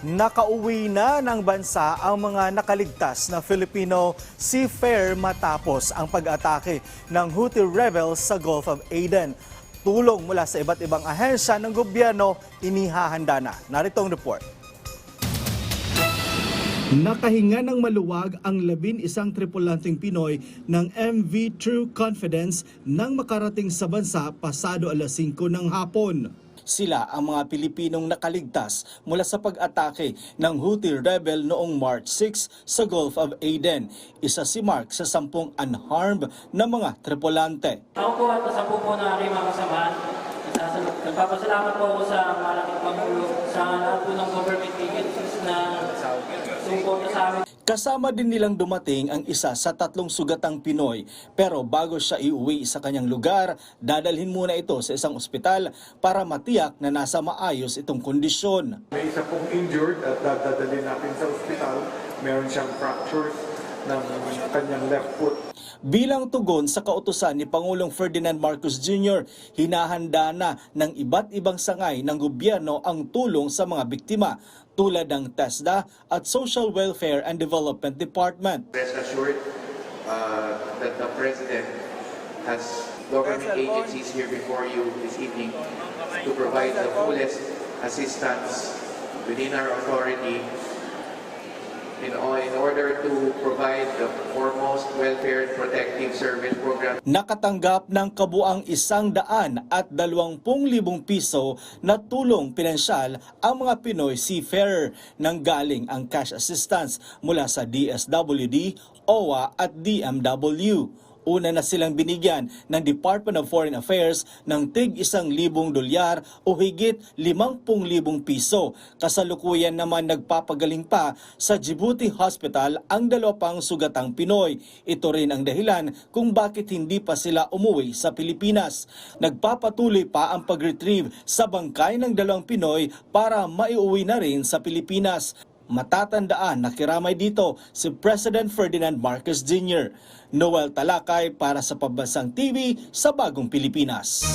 Nakauwi na ng bansa ang mga nakaligtas na Filipino seafarer matapos ang pag-atake ng Houthi rebels sa Gulf of Aden. Tulong mula sa iba't ibang ahensya ng gobyerno inihahanda na. Narito ang report. Nakahinga ng maluwag ang labin isang tripulanteng Pinoy ng MV True Confidence nang makarating sa bansa pasado alas 5 ng hapon. Sila ang mga Pilipinong nakaligtas mula sa pag-atake ng Houthi rebel noong March 6 sa Gulf of Aden. Isa si Mark sa sampung unharmed na mga tripulante. Ako po at sa po na aking mga kasamahan. Nagpapasalamat po ako sa malaking pangulo sa lahat po ng government agencies na sumuporta sa amin. Kasama din nilang dumating ang isa sa tatlong sugatang Pinoy. Pero bago siya iuwi sa kanyang lugar, dadalhin muna ito sa isang ospital para matiyak na nasa maayos itong kondisyon. May isa pong injured at dadalhin natin sa ospital. Meron siyang fractures ng kanyang left foot. Bilang tugon sa kautusan ni Pangulong Ferdinand Marcos Jr., hinahanda na ng iba't ibang sangay ng gobyerno ang tulong sa mga biktima tulad ng TESDA at Social Welfare and Development Department. rest assured uh, that the President has government agencies here before you this evening to provide the fullest assistance within our authority in, order to provide the foremost welfare and protective service program Nakatanggap ng kabuang isang daan at dalawampung libong piso na tulong pinansyal ang mga Pinoy seafarer nang galing ang cash assistance mula sa DSWD, OWA at DMW. Una na silang binigyan ng Department of Foreign Affairs ng tig isang libong dolyar o higit limampung libong piso. Kasalukuyan naman nagpapagaling pa sa Djibouti Hospital ang dalawa pang sugatang Pinoy. Ito rin ang dahilan kung bakit hindi pa sila umuwi sa Pilipinas. Nagpapatuloy pa ang pag-retrieve sa bangkay ng dalawang Pinoy para maiuwi na rin sa Pilipinas. Matatandaan na kiramay dito si President Ferdinand Marcos Jr. Noel Talakay para sa Pambansang TV sa Bagong Pilipinas.